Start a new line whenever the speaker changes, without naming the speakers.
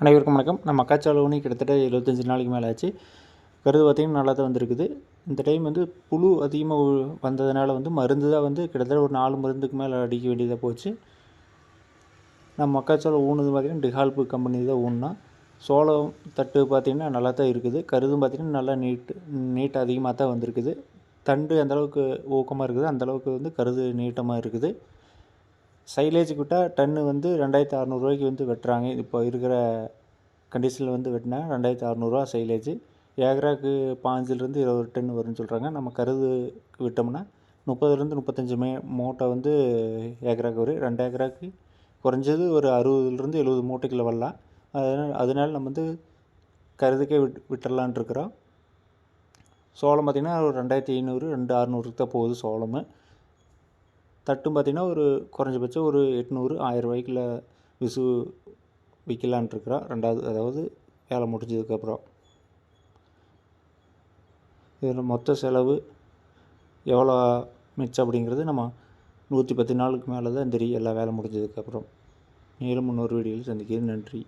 அனைவருக்கும் வணக்கம். நம்ம மக்காச்சோள ஊனி கிட்டத்தட்ட எழுபத்தஞ்சி நாளைக்கு மேலே ஆச்சு. கருது பார்த்திங்கன்னா நல்லா தான் வந்திருக்குது. இந்த டைம் வந்து புழு அதிகமாக வந்ததுனால வந்து மருந்து தான் வந்து கிட்டத்தட்ட ஒரு நாலு மருந்துக்கு மேலே அடிக்க வேண்டியதாக போச்சு. நம்ம மக்காச்சோளம் ஊனுது பார்த்திங்கன்னா டிஹால்பு கம்பெனி தான் ஊன்னா. சோளம் தட்டு பார்த்திங்கன்னா நல்லா தான் இருக்குது. கருதும் பார்த்திங்கன்னா நல்லா நீட் நீட் அதிகமாக தான் வந்திருக்குது. தண்டு அந்தளவுக்கு ஊக்கமாக இருக்குது. அந்தளவுக்கு வந்து கருது நீட்டமாக இருக்குது. சைலேஜ் விட்டால் டன்னு வந்து ரெண்டாயிரத்து அறநூறுவாய்க்கு வந்து வெட்டுறாங்க. இப்போ இருக்கிற கண்டிஷனில் வந்து வெட்டினா ரெண்டாயிரத்து அறநூறுவா சைலேஜ். ஏக்கராக்கு பாஞ்சிலேருந்து இருபது டன் வரும்னு சொல்கிறாங்க நம்ம கருது விட்டோம்னா முப்பதுலேருந்து முப்பத்தஞ்சு மே மூட்டை வந்து ஏக்கராக்கு வரும் ரெண்டு ஏக்கராக்கு குறைஞ்சது ஒரு அறுபதுலேருந்து எழுபது மூட்டைக்குள்ள வரலாம். அதனால் அதனால் நம்ம வந்து கருதுக்கே விட் விட்டுறலான் இருக்கிறோம். சோளம் பார்த்திங்கன்னா ஒரு ரெண்டாயிரத்தி ஐநூறு ரெண்டு அறநூறுக்கு தான் போகுது சோளம். தட்டும் பார்த்திங்கன்னா ஒரு குறைஞ்சபட்சம் ஒரு எட்நூறு ஆயிரம் ரூபாய்க்குள்ள விசு விற்கலான்ட்ருக்குறா. ரெண்டாவது அதாவது வேலை முடிஞ்சதுக்கப்புறம். இதில் மொத்த செலவு எவ்வளோ மிச்சம் அப்படிங்கிறது நம்ம நூற்றி பத்து நாளுக்கு மேலே தான் தெரியும். எல்லா வேலை முடிஞ்சதுக்கப்புறம். மேலும் இன்னொரு வீடியோவில் சந்திக்கிறேன். நன்றி.